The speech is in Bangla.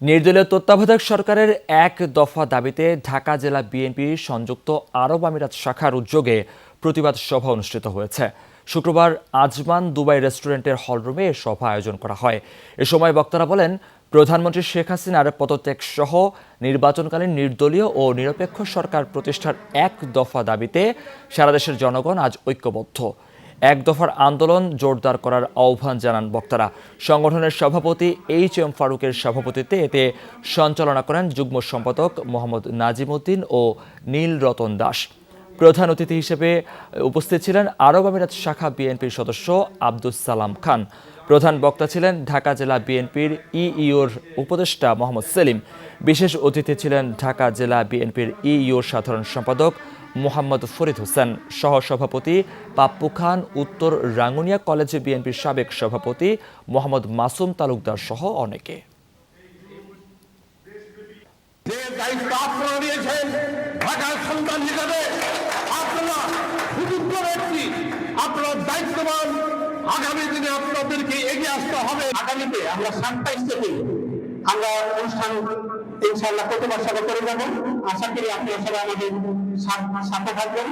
নির্দলীয় তত্ত্বাবধায়ক সরকারের এক দফা দাবিতে ঢাকা জেলা বিএনপি সংযুক্ত আরব আমিরাত শাখার উদ্যোগে প্রতিবাদ সভা অনুষ্ঠিত হয়েছে। শুক্রবার আজমান দুবাই রেস্টুরেন্টের হলরুমে এ সভা আয়োজন করা হয়। এ সময় বক্তারা বলেন, প্রধানমন্ত্রী শেখ হাসিনার পদত্যাগ সহ নির্বাচনকালীন নির্দলীয় ও নিরপেক্ষ সরকার প্রতিষ্ঠার এক দফা দাবিতে সারা দেশের জনগণ আজ ঐক্যবদ্ধ। এক দফার আন্দোলন জোরদার করার আহ্বান জানান বক্তারা। সংগঠনের সভাপতি এইচ এম ফারুকের সভাপতিত্বে এতে সঞ্চালনা করেন যুগ্ম সম্পাদক মোহাম্মদ নাজিমুদ্দিন ও নীল রতন দাস। প্রধান অতিথি হিসেবে উপস্থিত ছিলেন আরব আমিরাত শাখা বিএনপির সদস্য আব্দুস সালাম খান। প্রধান বক্তা ছিলেন ঢাকা জেলা বিএনপির ইইওর উপদেষ্টা মোহাম্মদ সেলিম। বিশেষ অতিথি ছিলেন ঢাকা জেলা বিএনপির ইইওর সাধারণ সম্পাদক মোহাম্মদ ফরিদ হোসেন সহ সভাপতি পাপ্পু খান, উত্তর রাঙ্গুনিয়া কলেজে বিএনপির সাবেক সভাপতি মোহাম্মদ মাসুম তালুকদার সহ অনেকে। আগামী দিনে আপনাদেরকে এগিয়ে আসতে হবে। আগামীতে আমরা সাতাইশ আমরা অনুষ্ঠান ইনশাল্লাহ প্রতিবার সবাই করে যাব। আশা করি আপনারা সবাই আমাদের সাথে থাকবেন।